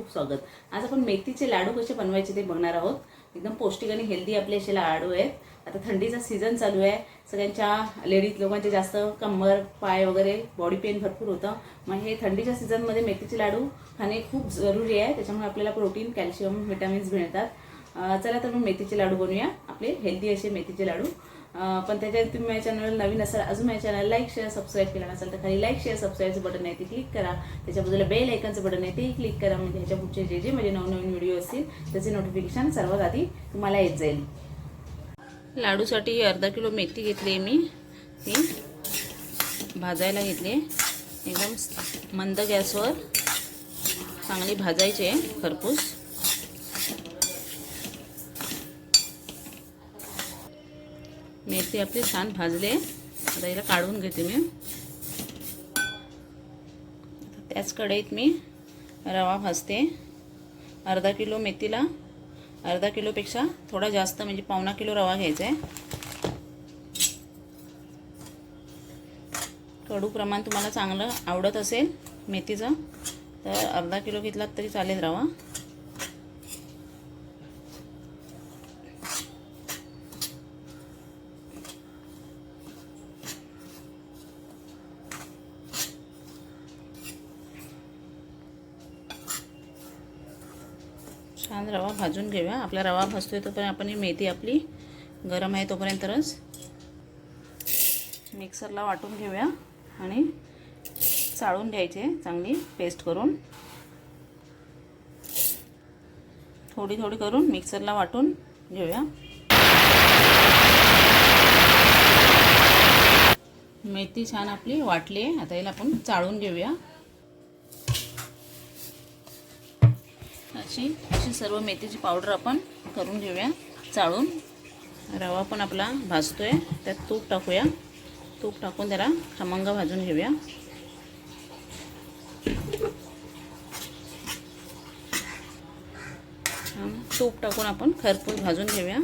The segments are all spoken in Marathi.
खूप स्वागत. आज आपण मेथीचे लाडू कसे बनवायचे ते बघणार आहोत. एकदम पौष्टिक आणि हेल्दी आपले असे लाडू आहेत. आता थंडीचा सीझन चालू आहे. सगळ्यांच्या लेडीज लोकांचे जास्त कंबर पाय वगैरे बॉडी पेन भरपूर होतं. मग हे थंडीच्या सीझनमध्ये मेथीचे लाडू खाणे खूप जरुरी आहे. त्याच्यामुळे आपल्याला प्रोटीन कॅल्शियम व्हिटॅमिन्स मिळतात. चला तर मग मेथीचे लाडू बनवूया. आपले हेल्दी असे मेथीचे लाडू. पण त्याच्यात तुम्ही माझ्या चॅनलवर नवीन असाल अजून माझ्या चॅनल लाईक शेअर सबस्क्राईब केला नसाल तर खाली लाईक शेअर सबस्क्राईबचं बटन आहे ते क्लिक करा. त्याच्या बाजूला बेल ऐकनचं बटन आहे ते क्लिक करा. म्हणजे ह्याच्या पुढचे जे जे माझे नवनवीन व्हिडिओ असतील त्याचे नोटिफिकेशन सर्वात आधी तुम्हाला येत जाईल. लाडूसाठी अर्धा किलो मेथी घेतली आहे मी. ती भाजायला घेतली एकदम मंद गॅसवर चांगली भाजायची आहे खरपूस. मेथी आपली छान भाजले आता हिला काढून घेते मी. त्याच कढईत मी रवा भाजते. अर्धा किलो मेथीला अर्धा किलोपेक्षा थोडा जास्त म्हणजे पावणा किलो रवा घ्यायचा आहे. कडू प्रमाण तुम्हाला चांगलं आवडत असेल मेथीचं तर अर्धा किलो घेतलात तरी चालेल रवा. छान रवा भाजून घेऊया. आपला रवा भाजतो आहे तोपर्यंत आपण ही मेथी आपली गरम आहे तोपर्यंतच मिक्सरला वाटून घेऊया आणि चाळून घ्यायचे चांगली पेस्ट करून. थोडी थोडी करून मिक्सरला वाटून घेऊया. मेथी छान आपली वाटली. आहे आता याला आपण चाळून घेऊया. ची अशी सर्व मेथीची पावडर आपण करून घेऊया. चाळून रवा पण आपला भाजतो आहे त्यात तूप टाकूया. तूप टाकून त्याला खमंग भाजून घेऊया. तूप टाकून आपण खरपूस भाजून घेऊया.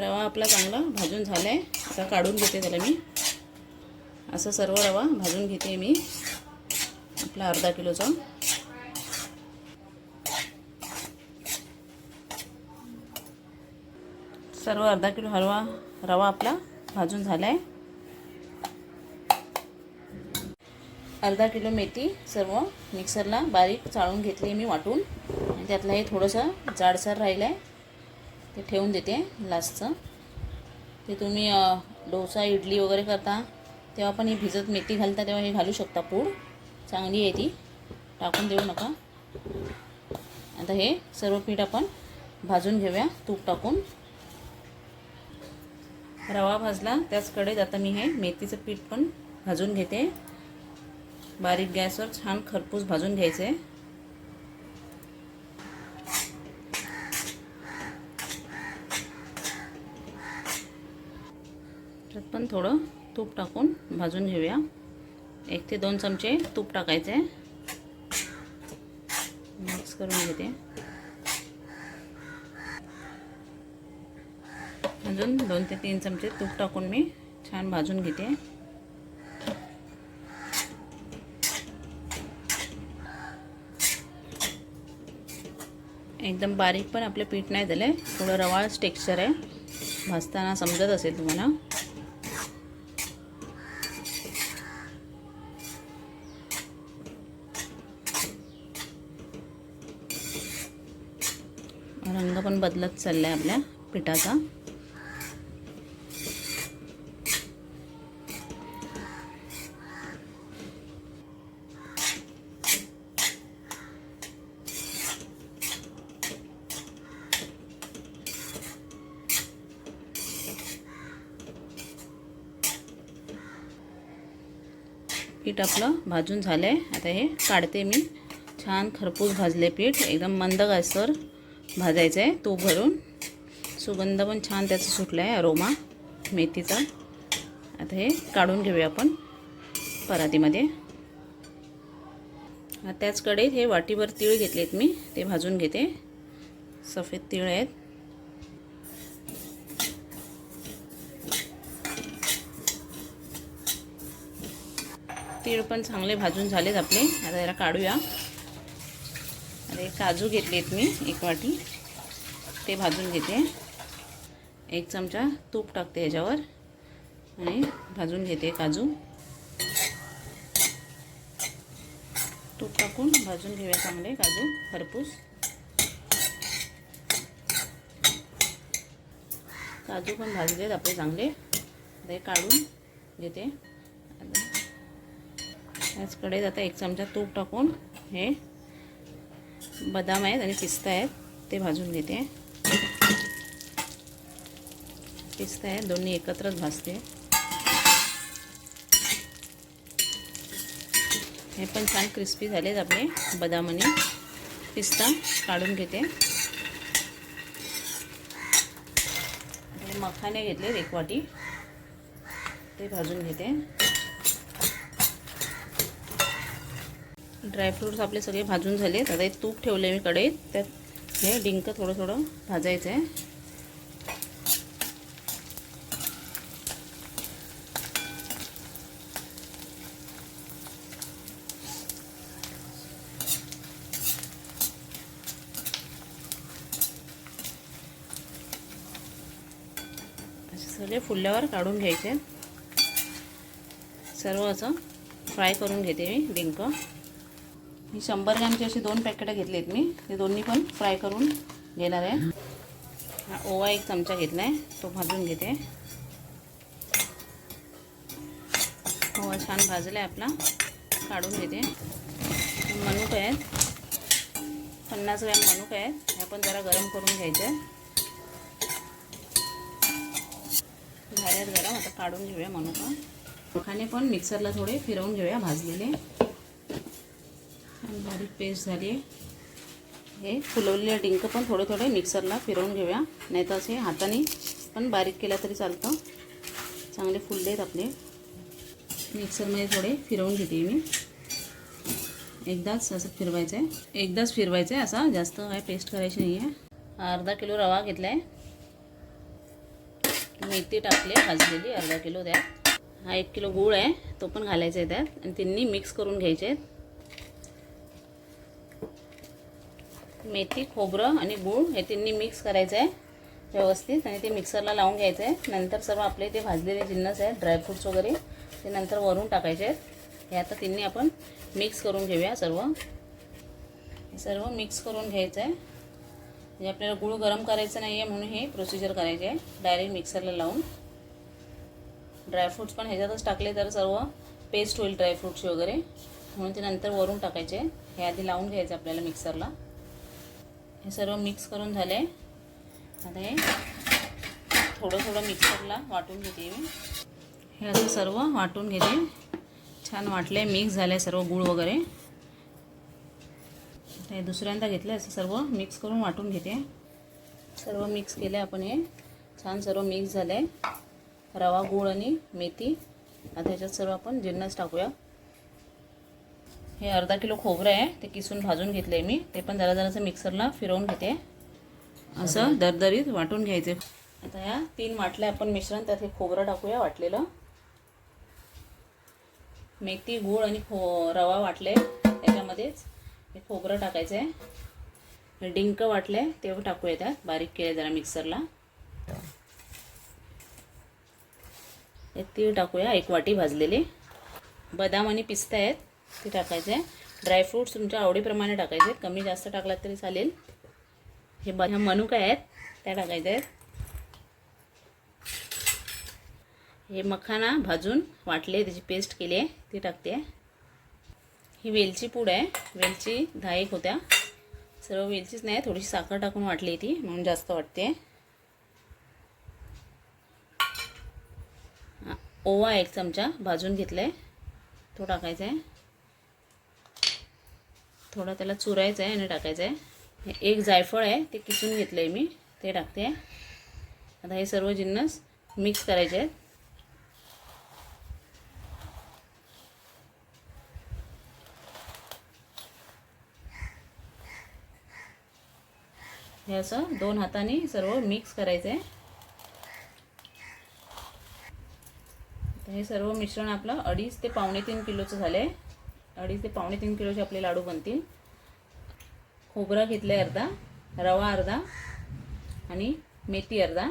रवा आपला चांगला भाजून झाला आहे आता काढून घेते त्याला मी. असं सर्व रवा भाजून घेते मी. आपला अर्धा किलोचा. सर्व अर्धा किलो हलवा रवा आपला भाजून झाला आहे अर्धा किलो मेथी सर्व मिक्सरला बारीक चाळून घेतली मी वाटून. आणि त्यातलं हे थोडंसं जाडसर राहिलं आहे ते ठेवून देते लास्टचं ते तुम्ही डोसा इडली वगैरे करता तेव्हा पण ही भिजत मेथी घालता तेव्हा हे घालू शकता पूड. चांगली आहे ती. टाकून देऊ नका. आता हे सर्व पीठ आपण भाजून घेऊया तूप टाकून. रवा भाजला त्याच कडेत आता मी हे मेथीचं पीठ पण भाजून घेते. बारीक गॅसवर छान खरपूस भाजून घ्यायचं. आहे त्यात पण थोडं तूप टाकून भाजून घेऊया. एक ते दोन चमचे तूप टाकायचे. मिक्स करून घेते. अजून दोन ते तीन चमचे तूप टाकून मी छान भाजून घेते. एकदम बारीक पण आपलं पीठ नाही झालं आहे थोडं रवाळच टेक्स्चर आहे. भाजताना समजत असेल तुम्हाला. रंग पण बदलत चालला आहे आपल्या पिठाचा. पीठ आपलं भाजून झालं आहे आता हे काढते मी. छान खरपूस भाजले पीठ. एकदम मंद गॅसवर भाजायचं आहे तूप भरून सुगंध पण छान त्याचा सुटला आहे अरोमा मेथीचा. आता हे काढून घेऊया आपण परातीमध्ये. त्याच कढईत हे वाटीभर तीळ घेतलेत मी ते भाजून घेते. सफेद तीळ आहेत. तीळ पण चांगले भाजून झालेत आपले. आता याला काढूया. आता काजू काजू घेतलेत मी एक वाटी. ते भाजून घेते. एक चमचा तूप टाकते ह्याच्यावर आणि भाजून घेते काजू. तूप टाकून भाजून घेऊया चांगले काजू खरपूस. काजू पण भाजलेत आपले चांगले. ते काढून घेते. त्याच कढईत आता एक चमचा तूप टाकून हे बदाम आहेत आणि पिस्ता आहेत ते भाजून घेते. पिस्ता आहेत दोन्ही एकत्रच भाजते. हे पण छान क्रिस्पी झालेत आपले बदाम आणि पिस्ता काढून घेते. मखाने घेतलेत एक वाटी. ते भाजून घेते. ड्रायफ्रूट्स आपले सगळे भाजून झाले आता एक तूप ठेवले मी कढईत. त्यात हे डिंक थोडं थोडं भाजायचं आहे सगळे फुलल्यावर काढून घ्यायचे. सर्व असं फ्राय करून घेते मी डिंक. मी शंभर ग्रॅमची अशी दोन पॅकेटं घेतलीत मी. ते दोन्ही पण फ्राय करून घेणार आहे. हा ओवा एक चमचा घेतला आहे तो भाजून घेते. ओवा छान भाजला आहे आपला. काढून घेते. मनुक आहेत. पन्नास ग्रॅम मनुक आहेत. ह्या पण जरा गरम करून घ्यायचं. आहे झाल्यात गरम. आता काढून घेऊया मनुका. मखाने पण मिक्सरला थोडे फिरवून घेऊया भाजलेले. बारीक पेस्ट झाली हे फुलवलेले डिंक पण थोडे थोडे मिक्सरला फिरवून घेऊया. नाही तर असे हाताने पण बारीक केला तरी चालतं. चांगले फुलले आहेत आपले. मिक्सरमध्ये थोडे फिरवून घेते मी. एकदाच असं फिरवायचं आहे. एकदाच फिरवायचं आहे. असा जास्त काय पेस्ट करायची नाही आहे अर्धा किलो रवा घेतला आहे मेथी टाकली भाजलेली. अर्धा किलो त्यात हा एक किलो गूळ आहे. तो पण घालायचा आहे त्यात. आणि तिन्ही मिक्स करून घ्यायचे आहेत. मेथी खोबरं आणि गूळ हे तिन्ही मिक्स करायचं आहे व्यवस्थित आणि ते मिक्सरला लावून घ्यायचं आहे. नंतर सर्व आपले ते भाजलेले जिन्नस आहेत ड्रायफ्रूट्स वगैरे ते नंतर वरून टाकायचे आहेत. हे आता तिन्ही आपण मिक्स करून घेऊया सर्व. सर्व मिक्स करून घ्यायचं आहे. म्हणजे आपल्याला गूळ गरम करायचं नाही आहे म्हणून हे प्रोसिजर करायचे आहे. डायरेक्ट मिक्सरला लावून. ड्रायफ्रूट्स पण ह्याच्यातच टाकले तर सर्व पेस्ट होईल ड्रायफ्रूट्सची वगैरे. म्हणून ते नंतर वरून टाकायचे. हे आधी लावून घ्यायचं आपल्याला मिक्सरला हे सर्व मिक्स करून झाले. आता हे थोडं थोडं मिक्सरला वाटून घेते मी. हे असं सर्व वाटून घेते. छान वाटले मिक्स झाले सर्व गूळ वगैरे. हे दुसऱ्यांदा घेतलं असं सर्व मिक्स करून वाटून घेते. सर्व मिक्स केले आपण हे. छान सर्व मिक्स झाले. रवा गूळ आणि मेथी. आता ह्याच्यात सर्व आपण जिन्नस टाकूया. हे अर्धा किलो खोबरं आहे ते किसून भाजून घेतलं आहे मी. ते पण जरा जरासं मिक्सरला फिरवून घेते. असं दरदरीत वाटून घ्यायचे. आता या तीन वाटले आपण मिश्रण त्यात हे खोबरं टाकूया वाटलेलं. मेथी गूळ आणि खो रवा वाटले त्याच्यामध्येच हे खोबरं टाकायचं आहे डिंक वाटले ते टाकूया त्यात. बारीक केले जरा मिक्सरला. तीळ टाकूया एक वाटी भाजलेले. बदाम आणि पिस्ता आहेत. ते टाकायचे. आहे ड्रायफ्रूट्स तुमच्या आवडीप्रमाणे टाकायचे. कमी जास्त टाकलात तरी चालेल. हे ब ह्या मनुका आहेत. त्या टाकायच्या आहेत. हे मखाना भाजून वाटले त्याची पेस्ट केली आहे ती टाकते. ही वेलची पूड आहे. वेलची दहा एक होत्या. सर्व वेलचीच नाही थोडीशी साखर टाकून वाटली ती म्हणून जास्त वाटते. ओवा एक चमचा भाजून घेतला आहे तो टाकायचा आहे. थोडा त्याला चुरायचं आहे आणि टाकायचं आहे. एक जायफळ आहे ते किसून घेतलं आहे मी. ते टाकते. आता हे सर्व जिन्नस मिक्स करायचे आहेत. हे असं दोन हाताने सर्व मिक्स करायचं आहे हे सर्व मिश्रण आपलं अडीच ते पावणे तीन किलोचं झालं आहे अडीच ते पावणे तीन किलोचे आपले लाडू बनतील. खोबरं घेतलं आहे अर्धा रवा अर्धा आणि मेथी अर्धा.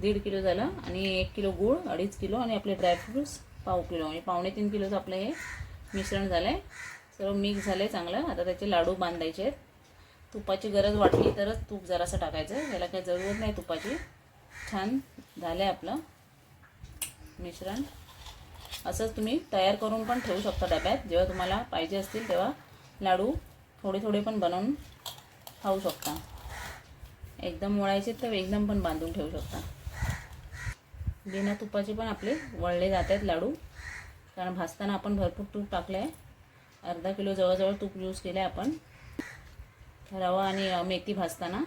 दीड किलो झालं आणि एक किलो गूळ अडीच किलो आणि आपले ड्रायफ्रूट्स पाव किलो. आणि पावणे तीन किलोचं आपलं हे मिश्रण झालं आहे सर्व मिक्स झालं आहे चांगलं. आता त्याचे लाडू बांधायचे आहेत. तुपाची गरज वाटली तरच तूप जरासं टाकायचं. याला काही जरूरत नाही तुपाची. छान झालं आहे आपलं मिश्रण. असंच तुम्ही तयार करून पण ठेवू शकता डब्यात. जेव्हा तुम्हाला पाहिजे असतील तेव्हा लाडू थोडे थोडे पण बनवून खाऊ शकता. एकदम वळायचे तर एकदम पण बांधून ठेवू शकता. बिना तुपाचे पण आपले वळले जात आहेत लाडू. कारण भाजताना आपण भरपूर तूप टाकलं आहे अर्धा किलो जवळजवळ तूप यूज केलं आहे आपण. रवा आणि मेथी भाजताना.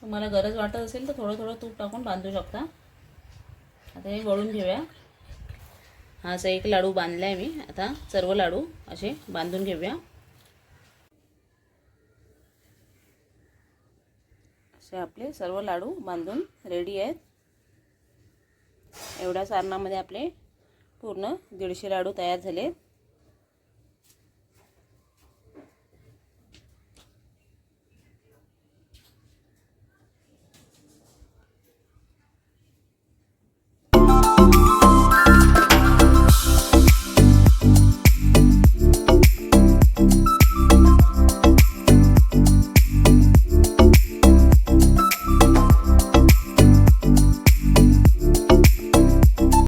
तुम्हाला गरज वाटत असेल तर थोडं थोडं तूप टाकून बांधू शकता. आता हे वळून घेऊया. हा असा एक लाडू बांधला आहे मी. आता सर्व लाडू असे बांधून घेऊया. असे आपले सर्व लाडू बांधून रेडी आहेत. एवढ्या सारणामध्ये आपले पूर्ण दीडशे लाडू तयार झाले